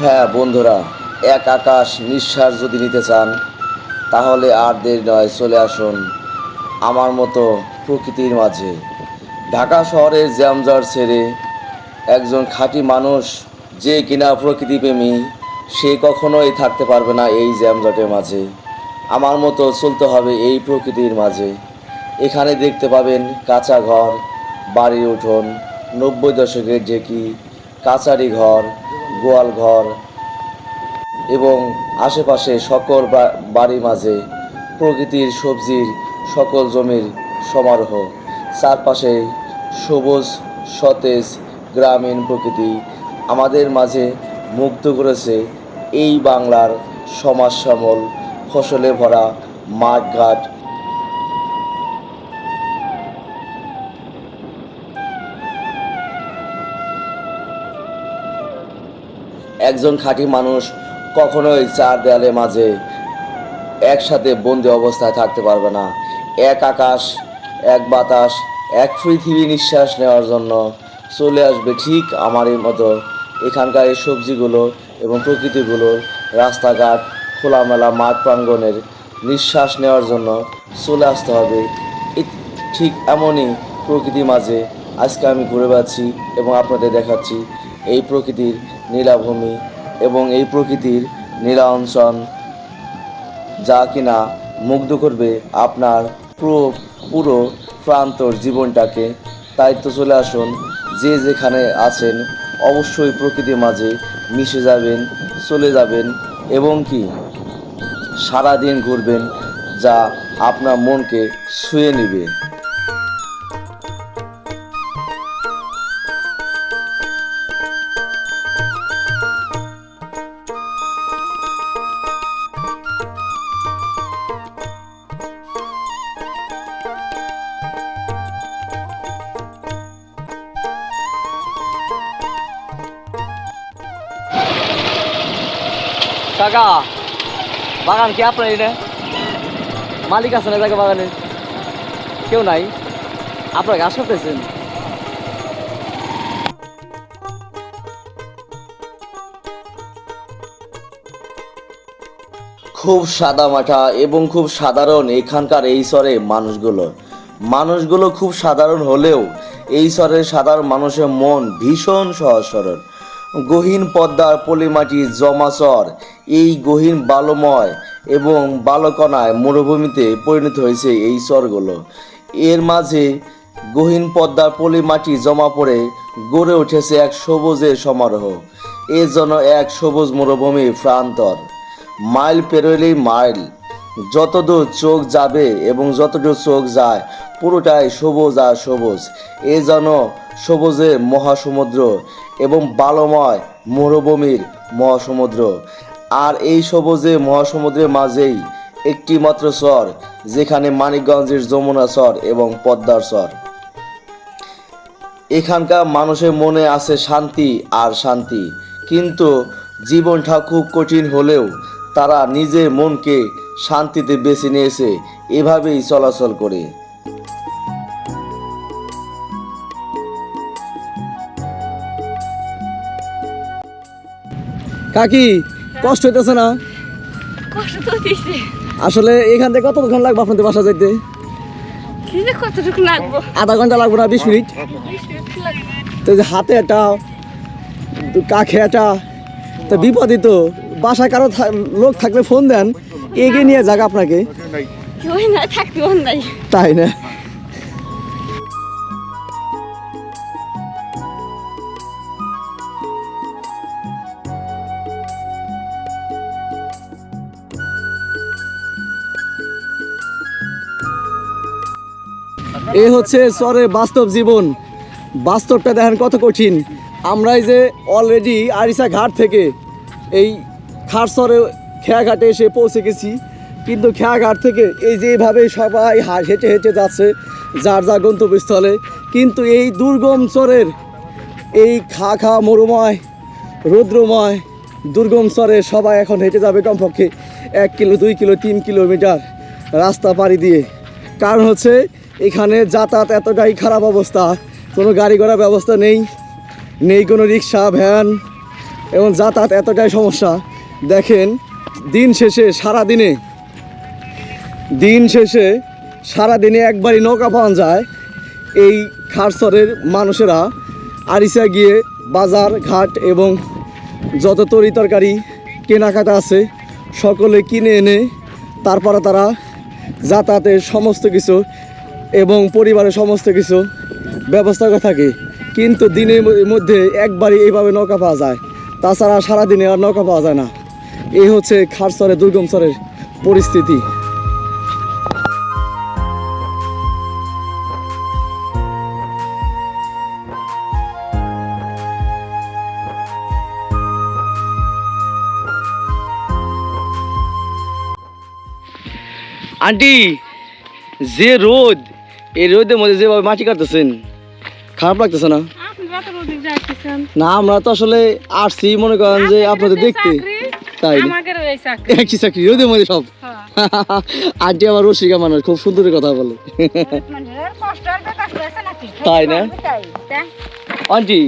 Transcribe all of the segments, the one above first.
হ্যাঁ বন্ধুরা, এক আকাশ নিঃশ্বাস যদি নিতে চান, তাহলে আর দেরি নয়, চলে আসুন আমার মতো প্রকৃতির মাঝে। ঢাকা শহরের জ্যামজার ছেড়ে একজন খাঁটি মানুষ যে কিনা প্রকৃতিপ্রেমী, সে কখনোই থাকতে পারবে না এই জ্যামজটের মাঝে। আমার মতো চলতে হবে এই প্রকৃতির মাঝে। এখানে দেখতে পাবেন কাঁচা ঘর, বাড়ির উঠোন, নব্বই দশকের ঢেকি, কাচারি ঘর গোয়াল ঘর এবং আশেপাশে সকল বা- বাড়ির মাঝে প্রকৃতির সবজির সকল জমির সমারোহ। চারপাশে সবুজ, সতেজ, গ্রামীণ প্রকৃতি আমাদের মাঝে মুগ্ধ করেছে এই বাংলার সমাজ শ্যামল ফসলে ভরা মাঠঘাট একজন খাঁটি মানুষ কখনোই চার দেয়ালের মাঝে একসাথে বন্দি অবস্থায় থাকতে পারবে না। এক আকাশ, এক বাতাস, এক পৃথিবী নিঃশ্বাস নেওয়ার জন্য চলে আসবে ঠিক আমারই মতো। এখানকার এই সবজিগুলো এবং প্রকৃতিগুলোর রাস্তাঘাট, খোলামেলা মাঠ প্রাঙ্গণের নিঃশ্বাস নেওয়ার জন্য চলে আসতে হবে। ঠিক এমনই প্রকৃতির মাঝে আজকে আমি ঘুরে বেড়াচ্ছি এবং আপনাদের দেখাচ্ছি এই প্রকৃতির নীলাভূমি এবং এই প্রকৃতির নীলা অঞ্চল যা কিনা মুগ্ধ করবে আপনার পুরো পুরো প্রান্তর জীবনটাকে। তাই তো চলে আসুন, যে যেখানে আছেন, অবশ্যই প্রকৃতির মাঝে মিশে যাবেন, চলে যাবেন এবং কি, সারাদিন ঘুরবেন, যা আপনার মনকে ছুঁয়ে নেবে। কাকা বাগান কি আপনার এটা মালিক আছে না জায়গা বাগানের কেউ নাই। আপনার গাছ করতেছেন খুব সাদা মাঠা এবং খুব সাধারণ এখানকার এই স্বরে মানুষগুলো। মানুষগুলো খুব সাধারণ হলেও এই স্বরের সাধারণ মানুষের মন ভীষণ সহজ সরল। গহীন পদ্মার পলিমাটি জমা জমাচর এই গহীন বালময় এবং বালকণায় মরুভূমিতে পরিণত হয়েছে এই স্বরগুলো এর মাঝে গহীন পদ্মার পলিমাটি জমা পড়ে গড়ে উঠেছে এক সবুজের সমারোহ। এ যেন এক সবুজ মরুভূমির প্রান্তর। মাইল পেরোলেই মাইল। যতদূর চোখ যাবে এবং যতদূর চোখ যায়, পুরোটাই সবুজ আর সবুজ। এ যেন সবুজের মহাসমুদ্র এবং বালময় মরুভূমির মহাসমুদ্র। আর এই সবুজে মহাসমুদ্রের মাঝেই একটি মাত্র চর যেখানে মানিকগঞ্জের যমুনা চর এবং পদ্মার চর এখানকার মানুষের মনে আছে শান্তি আর শান্তি, কিন্তু জীবনটা খুব কঠিন হলেও তারা নিজের মনকে শান্তিতে বেছে নিয়েছে, এভাবেই চলাচল করে। কাকি কষ্ট হইতেছে না? কষ্ট তো দিছে আসলে এখান থেকে কতক্ষণ লাগবে আপনাদের বাসা যাইতে? কতটুকু লাগবো? আধা ঘণ্টা লাগবে না বিশ মিনিট? তো যে হাতে একটা তো কাখে এটা তো বিপদই তো। বাসায় কারও লোক থাকলে ফোন দেন এগিয়ে নিয়ে যাক আপনাকে। তাই না? এ হচ্ছে চরের বাস্তব জীবন। বাস্তবটা দেখেন কত কঠিন। আমরা এই যে অলরেডি আরিসা ঘাট থেকে এই খারসরে খেয়াঘাটে এসে পৌঁছে গেছি। কিন্তু খেয়াঘাট থেকে এই যে এইভাবে সবাই হেঁটে হেঁটে যাচ্ছে, যার যার গন্তব্যস্থলে। কিন্তু এই দুর্গম চরের এই খা খা মরুময়, রৌদ্রময় দুর্গম চরে সবাই এখন হেঁটে যাবে কমপক্ষে এক কিলো, দুই কিলো, তিন কিলোমিটার রাস্তা পাড়ি দিয়ে। কারণ হচ্ছে এখানে যাতায়াত এতটাই খারাপ অবস্থা। কোনো গাড়ি ঘোড়ার ব্যবস্থা নেই নেই কোনো রিক্সা, ভ্যান, এবং যাতায়াত এতটাই সমস্যা। দেখেন, দিন শেষে সারা দিনে দিন শেষে সারা দিনে একবারই নৌকা পাওয়া যায়। এই খারসরের মানুষেরা আরিসা গিয়ে বাজার, ঘাট এবং যত তরি তরকারি কেনাকাটা আছে, সকলে কিনে এনে, তারপরে তারা যাতায়াতের সমস্ত কিছু এবং পরিবারের সমস্ত কিছু ব্যবস্থা করে থাকে কিন্তু দিনের মধ্যে একবারই এইভাবে নৌকা পাওয়া যায়। তাছাড়া সারাদিনে আর নৌকা পাওয়া যায় না। এই হচ্ছে খারসরের দুর্গম চরের পরিস্থিতি। আন্টি, যে রোদ এই রোদের মধ্যে যেভাবে মাটি কাটতেছেন খারাপ লাগতেছে না? না আমরা তো আসলে আসছি মনে করেন যে আপনাদের দেখতে। তাই একই চাকরি রোদের মধ্যে সব। হ্যাঁ। আন্টি আমার রসিকা মানুষ খুব সুন্দর কথা বলে। তাই না? আন্টি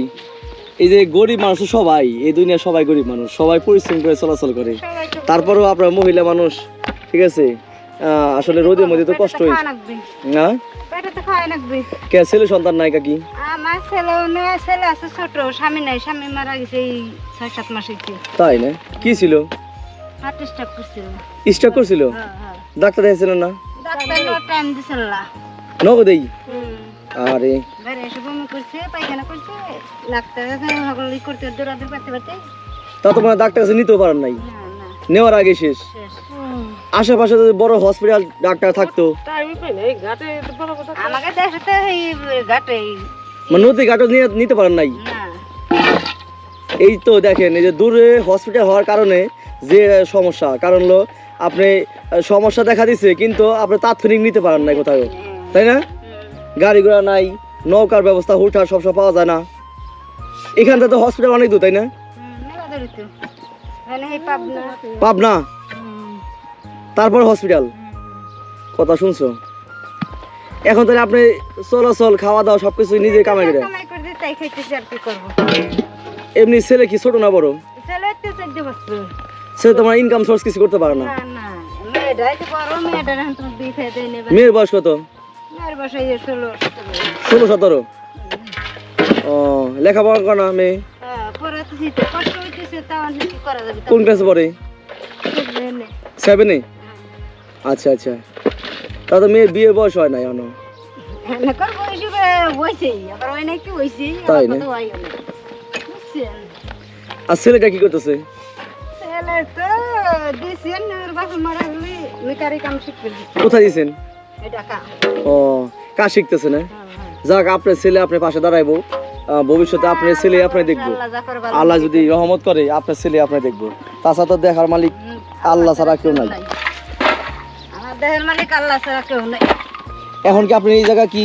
এই যে গরিব মানুষ সবাই এই দুনিয়া সবাই গরিব মানুষ সবাই পরিশ্রম করে চলাচল করে। তারপরেও আপনার মহিলা মানুষ ঠিক আছে? আহ, আসলে রোদের মধ্যে তো কষ্ট হয়েছে না? পেটে খাওয়াই লাগবে। কে ছেলে সন্তান নাই কাকি? আমার ছেলে মেয়ে ছেলে আছে ছোট। স্বামী নাই স্বামী মারা গেছে এই ছয় সাত মাস হয়েছে তাই না? কি ছিল? হার্ট স্ট্রোক করছিল। হ্যাঁ হ্যাঁ। ডাক্তার দেখাইছিলেন না? ডাক্তার নো টাইম দিছিল না। নগদেই আরে। বাইরে এসে বমি করছে পায়খানা করছে ডাক্তার সকলে করতে দৌড়াদৌড়ি করতে করতে। তা তোমার ডাক্তার কাছে নিতেও পারেন নাই। নেওয়ার আগে শেষ। শেষ। আশেপাশে যদি বড় হসপিটাল ডাক্তার থাকতো। আমাকে এই ঘাটে। মানে নদী ঘাটও নিয়ে নিতে পারেন নাই? এই তো দেখেন এই যে দূরে হসপিটাল হওয়ার কারণে যে সমস্যা কারণ হলো আপনি সমস্যা দেখা দিচ্ছে কিন্তু আপনি তাৎক্ষণিক নিতে পারেন নাই কোথাও তাই না? গাড়ি ঘোড়া নাই নৌকার ব্যবস্থা হুঠার সবসময় পাওয়া যায় না। এখান থেকে তো হসপিটাল অনেক দূর তাই না? পাবনা? তারপর হসপিটাল কথা শুনছো? এখন তাহলে আপনি চলাচল খাওয়া দাওয়া সবকিছু নিজে কামাই করে এমনি ছেলে কি ছোট না বড়? ছেলে তোমার ইনকাম সোর্স কিছু করতে পারে না? মেয়ের বয়স কত? ষোলো সতেরো। ও লেখাপড়া করে না মেয়ে? হ্যাঁ, কোন ক্লাসে পড়ে? সেভেনে আচ্ছা আচ্ছা। তা তো মেয়ের বিয়ের বয়স হয় না এখনও তাই না? আর ছেলেটা কি করতেছে? কোথায় দিয়েছেন ও কাজ শিখতেছে না? হ্যাঁ, হ্যাঁ। যাক আপনার ছেলে আপনার পাশে দাঁড়াইবো। ভবিষ্যতে আপনার ছেলে আপনি দেখব। আল্লাহ যদি রহমত করে আপনার ছেলে আপনি দেখব। তাছাড়া তো দেখার মালিক আল্লাহ ছাড়া কেউ নাই। দেহের মালিক আল্লাহ ছাড়া কেউ নাই। এখন কি আপনি এই জায়গা কি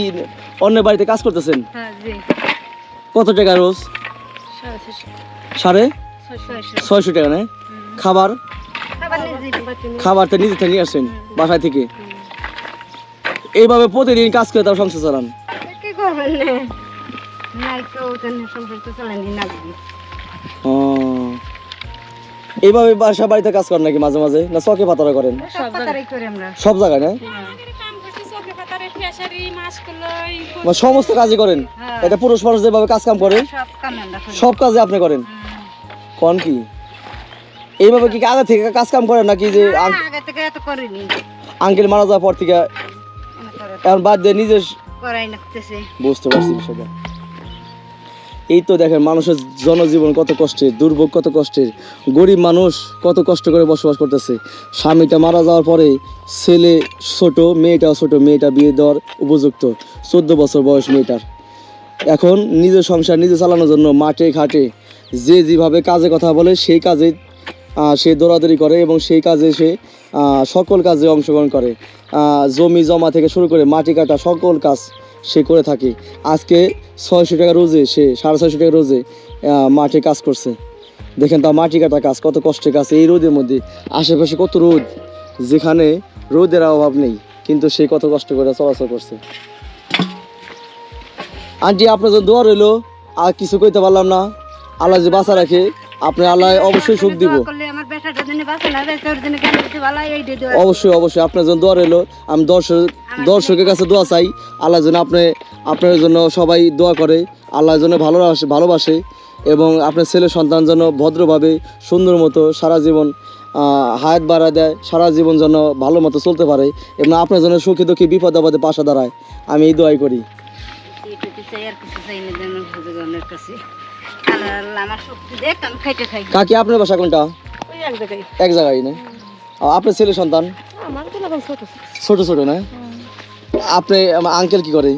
অন্য বাড়িতে কাজ করতেছেন? হ্যাঁ জি। কত টাকা রোজ? সাড়ে? ছয়শো টাকা নেয় খাবার খাবারটা নিজে থেকে নিয়ে আসছেন বাসায় থেকে? এইভাবে প্রতিদিন কাজ করে তার সংসার চালান? না ও। এইভাবে বাসা বাড়িতে কাজ করেন নাকি মাঝে মাঝে? না চকে পাতারা করেন? সব কথাই করি আমরা। সব জায়গায় না? মানে সমস্ত কাজই করেন? হ্যাঁ। এটা পুরুষ মানুষ যেভাবে কাজ কাম করে সব কাজে আপনি করেন? কোন কি? এইভাবে কি আগে থেকে কাজ কাম করেন নাকি যে না, আগে থেকে এত করিনি। আঙ্কেল মারা যাওয়ার পর থেকে এখন বাদ দিয়ে নিজে করাই লাগতেছে। বুঝতে পারছি বিষয়টা। এই তো দেখেন মানুষের জনজীবন কত কষ্টের, দুর্ভোগ কত কষ্টের, গরিব মানুষ কত কষ্ট করে বসবাস করতেছে। স্বামীটা মারা যাওয়ার পরে ছেলে ছোট, মেয়েটাও ছোট, মেয়েটা বিয়ে দেওয়ার উপযুক্ত, চোদ্দ বছর বয়স মেয়েটার। এখন নিজের সংসার নিজে চালানোর জন্য মাঠে ঘাটে যে যেভাবে কাজে কথা বলে সেই কাজে সে দৌড়াদৌড়ি করে এবং সেই কাজে সে সকল কাজে অংশগ্রহণ করে। জমি জমা থেকে শুরু করে মাটি কাটা সকল কাজ সে করে থাকে। আজকে ছয়শো টাকা রোজে, সে সাড়ে ছয়শো টাকা রোজে মাঠে কাজ করছে। দেখেন তা মাটি কাটা কাজ, কত কষ্টের কাজ এই রোদের মধ্যে। আশেপাশে কত রোদ, যেখানে রোদের অভাব নেই, কিন্তু সে কত কষ্ট করে চলাচল করছে। আন্টি, আপনার জন্য দোয়া রইল, আর কিছু কইতে পারলাম না। আল্লাহ যে বাঁচা রাখে আপনি আল্লাহ অবশ্যই সুখ দিব। অবশ্যই অবশ্যই আপনার জন্য দোয়া রইল। আমি দর্শক দর্শকের কাছে দোয়া চাই। আল্লাহ যেন আপনি আপনার জন্য সবাই দোয়া করে। আল্লাহ যেন ভালোবাসে ভালোবাসে এবং আপনার ছেলে সন্তান যেন ভদ্রভাবে সুন্দর মতো সারা জীবন আহ, হায়াত বাড়া দেয় সারা জীবন যেন ভালো মতো চলতে পারে এবং আপনার জন্য সুখী দুঃখী বিপদ আপদে পাশে দাঁড়ায়। আমি এই দোয়াই করি। কাকি আপনার বাসা কোনটা? এক জায়গায়। এক জায়গায় না? আপনার ছেলে সন্তান? আমার তো লাগাম ছোট ছোট। ছোট না? আপনি আঙ্কেল কি করে?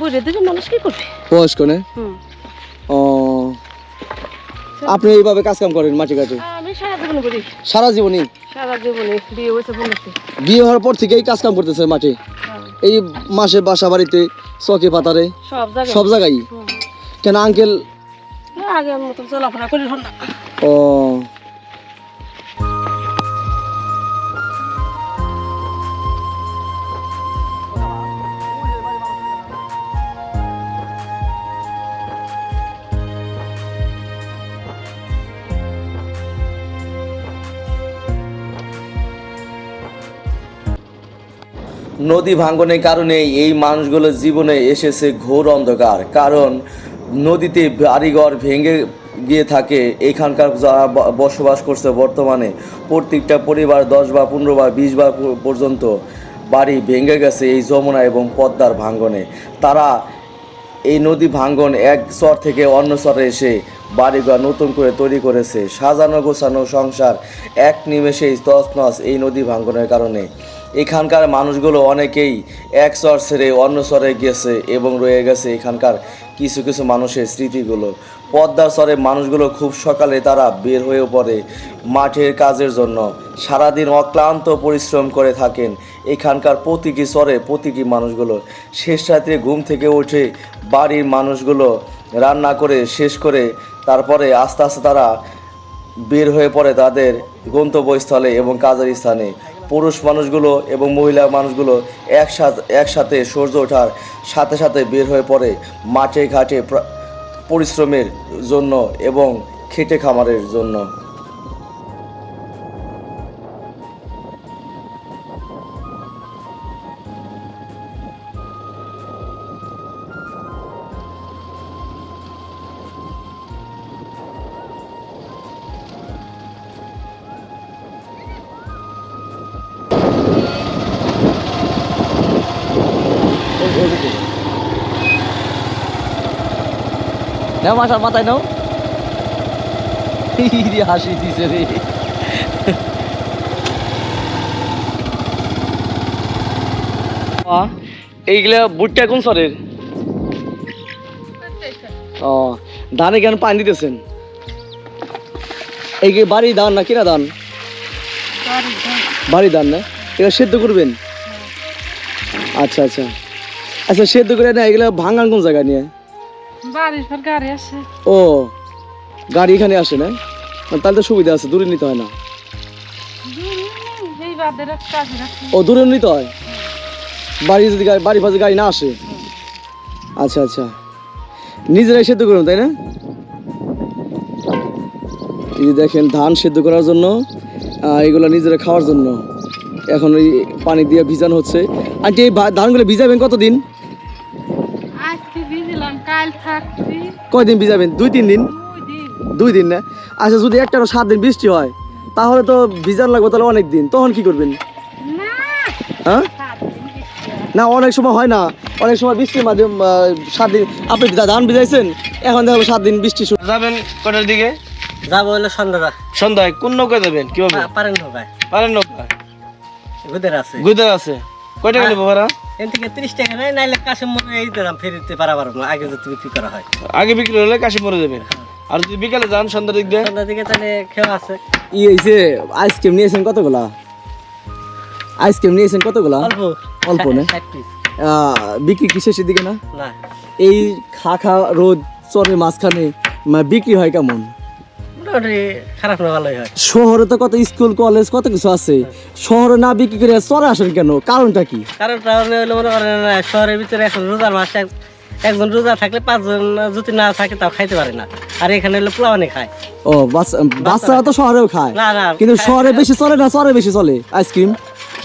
বুঝে দিলে মানুষ কি করবে? বয়স্ক না? ও আপনি এইভাবে কাজ কাম করেন মাটি কাটে? আমি সারা জীবন করি। সারা জীবনই? সারা বিয়ে হয়েছে বলেছে বিয়ে হওয়ার পর থেকেই কাজ কাম করতেছে মাঠে? এই মাসে বাসা বাড়িতে চকে পাতারে? সব জায়গায়। সব জায়গায়? কেন আঙ্কেল আগে মতো চলাফেরা করি ও। নদী ভাঙ্গনের কারণে এই মানুষগুলোর জীবনে এসেছে ঘোর অন্ধকার। কারণ নদীতে বাড়িঘর ভেঙে গিয়ে থাকে, এখানকার যারা বসবাস করছে বর্তমানে, প্রত্যেকটা পরিবার দশ বা পনেরো বা বিশ বা প- পর্যন্ত বাড়ি ভেঙে গেছে এই যমুনা এবং পদ্মার ভাঙ্গনে। তারা এই নদী ভাঙ্গন এক চর থেকে অন্য চরে এসে বাড়িঘর নতুন করে তৈরি করেছে। সাজানো গোছানো সংসার এক নিমেষেই তছনছ এই নদী ভাঙ্গনের কারণে। এখানকার মানুষগুলো অনেকেই এক চর ছেড়ে অন্য চরে গেছে এবং রয়ে গেছে এখানকার কিছু কিছু মানুষের স্মৃতিগুলো। পদ্মার চরে মানুষগুলো খুব সকালে তারা বের হয়ে পড়ে মাঠের কাজের জন্য। সারাদিন অক্লান্ত পরিশ্রম করে থাকেন এখানকার প্রতিটি স্বরে প্রতিটি মানুষগুলো। শেষ রাত্রে ঘুম থেকে উঠে বাড়ির মানুষগুলো রান্না করে শেষ করে তারপরে আস্তে আস্তে তারা বের হয়ে পড়ে তাদের গন্তব্যস্থলে এবং কাজের স্থানে। পুরুষ মানুষগুলো এবং মহিলা মানুষগুলো একসাথে একসাথে সূর্য ওঠার সাথে সাথে বের হয়ে পড়ে মাঠে ঘাটে পরিশ্রমের জন্য এবং খেটে খামারের জন্য। নাও মাথার মাথায় নাও। হাসি দিছে রে। এইগুলা বুটটা কোন সরের ও ধানে কেন পানি দিতেছেন? এই কি বাড়ি ধান না কিনা ধান? বাড়ি ধান। না? এটা সেদ্ধ করবেন? আচ্ছা আচ্ছা। আচ্ছা সেদ্ধ করে না এগুলা ভাঙান কোন জায়গা নিয়ে? বাড়ির পর গাড়ি আসে ও গাড়ি এখানে আসে না তাহলে তো সুবিধা আছে দূরে নিতে হয় না। ও দূরে নিতে হয়? বাড়ি যদি বাড়ি ফাঁসে গাড়ি না আসে? আচ্ছা আচ্ছা। নিজেরাই সেদ্ধ করুন তাই না? এই দেখেন ধান সেদ্ধ করার জন্য এগুলো নিজেরা খাওয়ার জন্য। এখন ওই পানি দিয়ে ভিজানো হচ্ছে। আন্টি এই ধানগুলো ভিজাবেন কতদিন আজকে ভিজলাম কাল থাকছি কয়দিন ভিজাবেন? দুই তিন দিন? দুই দিন না? আচ্ছা যদি একটা সাত দিন বৃষ্টি হয় তাহলে তো ভিজানো লাগবে তাহলে অনেক দিন। তখন কি করবেন? হ্যাঁ? হয়। না অনেক সময় হয় না। অনেক সময় বৃষ্টির মাধ্যমে সাত দিন আপনি ধান ভিজাইছেন? এখন দেখো সাত দিন বৃষ্টি শুরু যাবেন কটার দিকে? যাব হলো সন্ধ্যা সন্ধ্যায়। কোন নৌকায় যাবেন? কীভাবে পারেন নৌকায়। পারেন নৌকা গুদের আছে। গুদার আছে। কয় টাকা নেব ভাড়া? এন থেকে তিরিশ টাকা নেয় নাইলে কাছে মনে এই ফেরিতে আগে যদি বিক্রি করা হয়? আগে বিক্রি হলে কাশিমপুরে যাবেন আর যদি বিকালে যান সন্ধ্যার দিক দিয়ে? সন্ধ্যার দিকে তাহলে খেয়ে আছে। ই আইসক্রিম নিয়েছেন কতগুলা? আইসক্রিম নিয়েছেন কতগুলা? অল্প। অল্প না? বিক্রি কি শেষের দিকে না? না। এই খা খা রোদ চরের মাঝখানে বিক্রি হয় কেমন? মোটামুটি খারাপ না ভালোই হয়। শহরে তো কত স্কুল কলেজ কত কিছু আছে। শহরে না বিক্রি করে চরে আসেন কেন? কারণটা কি? কারণটা হলো হলো মনে করেন শহরের ভিতরে এখন রোজার মাসে একজন রোজা থাকলে পাঁচজন যদি না থাকে তাও খাইতে পারে না। আর এখানে হলো পোলাওয়ানি খায়। ও বাচ্চা বাচ্চারা তো শহরেও খায়। না না কিন্তু শহরে বেশি চলে না শহরে বেশি চলে? আইসক্রিম?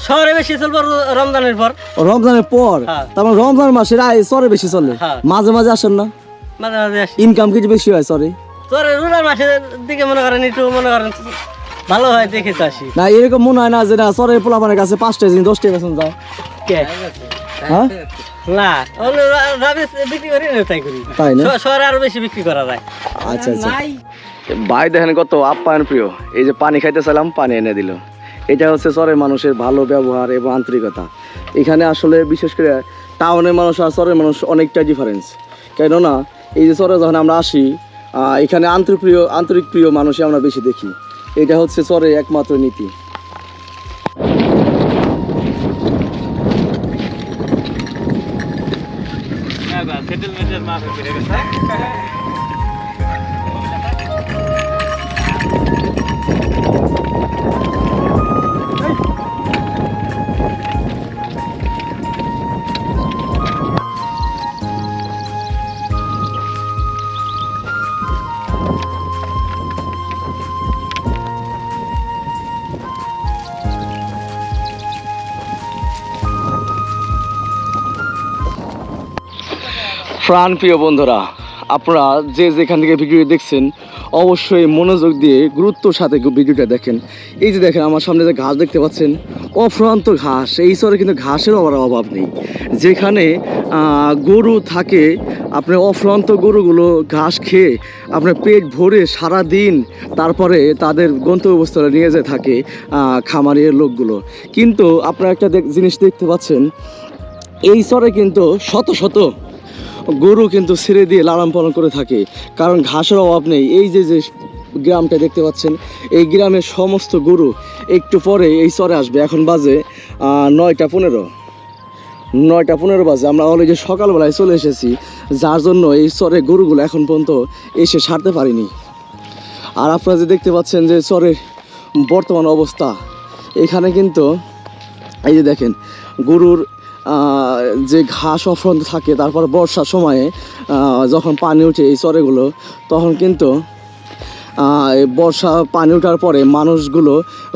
শহরে বেশি চলবো রমজানের পর। রমজানের পর? হ্যাঁ। তারপর রমজান মাসের আয় চরে বেশি চলে? হ্যাঁ। মাঝে মাঝে আসেন না? মাঝে মাঝে ইনকাম কিছু বেশি হয় সরি তোর রোজার মাসের দিকে মনে করেন একটু মনে করেন ভালো হয় দেখে তো আসি। না এরকম মনে হয় না যে না সরের পোলাপানের কাছে পাঁচটা জিনিস দশটা যায়। কে? হ্যাঁ? না অন্য রা- রাবে বিক্রি করি না তাই করি। তাই না? শহরে আরও বেশি বিক্রি করা যায়। আচ্ছা আচ্ছা। ভাই দেখেন কত আপ্যায়ন প্রিয়। এই যে পানি খাইতে চাইলাম পানি এনে দিল। এটা হচ্ছে চরের মানুষের ভালো ব্যবহার এবং আন্তরিকতা। এখানে আসলে বিশেষ করে টাউনের মানুষ আর চরের মানুষ অনেকটা ডিফারেন্স কেননা এই যে চরে যখন আমরা আসি এখানে আন্তরিক প্রিয় আন্তরিক প্রিয় মানুষই আমরা বেশি দেখি। এটা হচ্ছে চরে একমাত্র নীতি। প্রাণ প্রিয় বন্ধুরা, আপনারা যে যেখান থেকে ভিডিও দেখছেন, অবশ্যই মনোযোগ দিয়ে গুরুত্বর সাথে ভিডিওটা দেখেন। এই যে দেখেন, আমার সামনে যে ঘাস দেখতে পাচ্ছেন, অফ্রান্ত ঘাস। এই স্তরে কিন্তু ঘাসের অভাব অভাব নেই। যেখানে গরু থাকে, আপনার অফ্রান্ত গরুগুলো ঘাস খেয়ে আপনার পেট ভরে সারা দিন তারপরে তাদের গন্তব্যস্থলে নিয়ে যেয়ে থাকে খামারের লোকগুলো। কিন্তু আপনারা একটা জিনিস দেখতে পাচ্ছেন, এই স্তরে কিন্তু শত শত গরু কিন্তু ছেড়ে দিয়ে লালন পালন করে থাকে। কারণ ঘাসের অভাব নেই। এই যে যে গ্রামটা দেখতে পাচ্ছেন, এই গ্রামের সমস্ত গরু একটু পরে এই চরে আসবে। এখন বাজে নয়টা পনেরো। নয়টা পনেরো বাজে। আমরা অলরেডি সকালবেলায় চলে এসেছি। যার জন্য এই চরে গরুগুলো এখন পর্যন্ত এসে সারতে পারিনি। আর আপনারা যে দেখতে পাচ্ছেন যে চরের বর্তমান অবস্থা, এখানে কিন্তু এই যে দেখেন, গরুর যে ঘাস অফ্রন্ত থাকে, তারপর বর্ষার সময়ে যখন পানি উঠে এই চরেগুলো, তখন কিন্তু বর্ষা পানি ওঠার পরে মানুষগুলো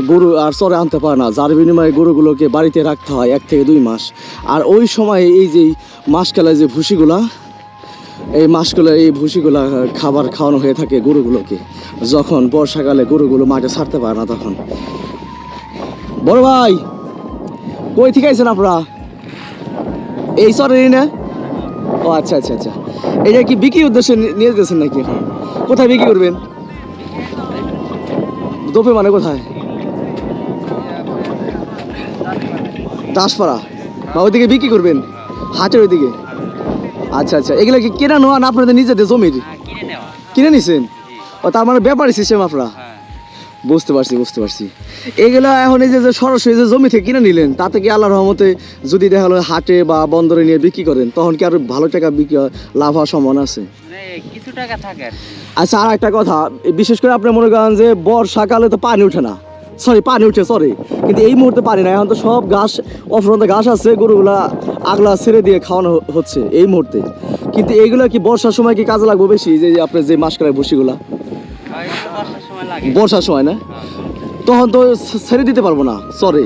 গরু আর চরে আনতে পারে না। যার বিনিময়ে গরুগুলোকে বাড়িতে রাখতে হয় এক থেকে দুই মাস। আর ওই সময়ে এই যে মাসকালে যে ভুসিগুলা, এই মাসগুলো এই ভুসিগুলা খাবার খাওয়ানো হয়ে থাকে গরুগুলোকে। যখন বর্ষাকালে গরুগুলো মাঠে ছাড়তে পারে না তখন। বড় ভাই, কই থেকে আইছেন আপনারা? এই সরেরই না। ও আচ্ছা আচ্ছা আচ্ছা। এটা কি বিক্রি উদ্দেশ্যে নিয়ে যেতেছেন নাকি? কোথায় বিক্রি করবেন? দোপে মানে কোথায়? দাসপাড়া। বা ওইদিকে বিক্রি করবেন? হাটের ওইদিকে? আচ্ছা আচ্ছা। এগুলো কি কেনা নেওয়া না আপনাদের নিজেদের জমির? কিনে নিছেন? ও তার মানে ব্যাপারী সিস্টেম আপনারা? বুঝতে পারছি বুঝতে পারছি। এগুলো এখন এই যে সরাসরি যে জমি থেকে কিনে নিলেন তাতে কি আল্লাহর রহমতে যদি দেখা গেলো হাটে বা বন্দরে নিয়ে বিক্রি করেন তখন কি আরও ভালো টাকা বিক্রি লাভ হওয়ার সম্ভাবনা আছে? কিছু টাকা থাকে আচ্ছা আর একটা কথা বিশেষ করে আপনি মনে করেন যে বর্ষাকালে তো পানি ওঠে না। সরি পানি উঠে সরি কিন্তু এই মুহূর্তে পানি না এখন তো সব ঘাস অফরন্ত ঘাস আছে গরুগুলা আগলা ছেড়ে দিয়ে খাওয়ানো হচ্ছে এই মুহূর্তে। কিন্তু এইগুলো কি বর্ষার সময় কি কাজে লাগবে বেশি যে আপনার যে মাসকালের ভুসিগুলা? এগুলো বর্ষার সময় না? তখন তো ছেড়ে দিতে পারব না সরি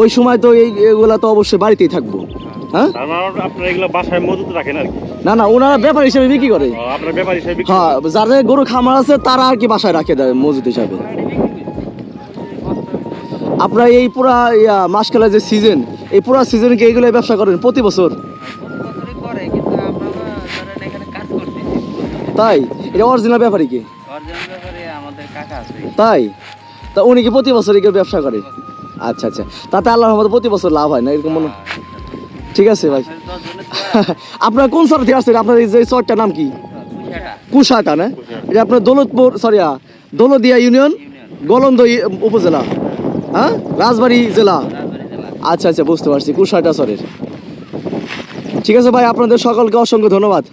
ওই সময় তো এই এগুলা তো অবশ্যই বাড়িতেই থাকব। হ্যাঁ? আপনারা এগুলো বাসায় মজুত রাখেন আর কি। না না ওনারা ব্যাপার হিসেবে বিক্রি করে। হ্যাঁ যাদের গরু খামার আছে তারা আর কি বাসায় রাখে দেয় মজুদ হিসাবে। আপনারা এই পুরা ইয়া মাসকালের যে সিজন এই পুরা সিজনে কি এইগুলো ব্যবসা করেন প্রতি বছর? বছরই করে কিন্তু আমরা ধরেন এখানে কাজ করতেছি। তাই? এটা অরিজিনাল ব্যাপারই কি? অর্জন ব্যাপারে তাই? তা উনি কি প্রতি বছর এগুলো ব্যবসা করে? আচ্ছা আচ্ছা। তাতে আল্লাহর রহমতে প্রতি বছর লাভ হয় না এরকম মনে ঠিক আছে ভাই। আপনার কোন শহর থেকে আসছেন? আপনার এই যে শহরটার নাম কি? কুশাটা। না? এটা আপনার দৌলতপুর সরি দৌলদিয়া ইউনিয়ন গলন্দ উপজেলা। হ্যাঁ? রাজবাড়ী রাজবাড়ি জেলা। আচ্ছা আচ্ছা বুঝতে পারছি। কুশাটা সরের ঠিক আছে ভাই আপনাদের সকলকে অসংখ্য ধন্যবাদ।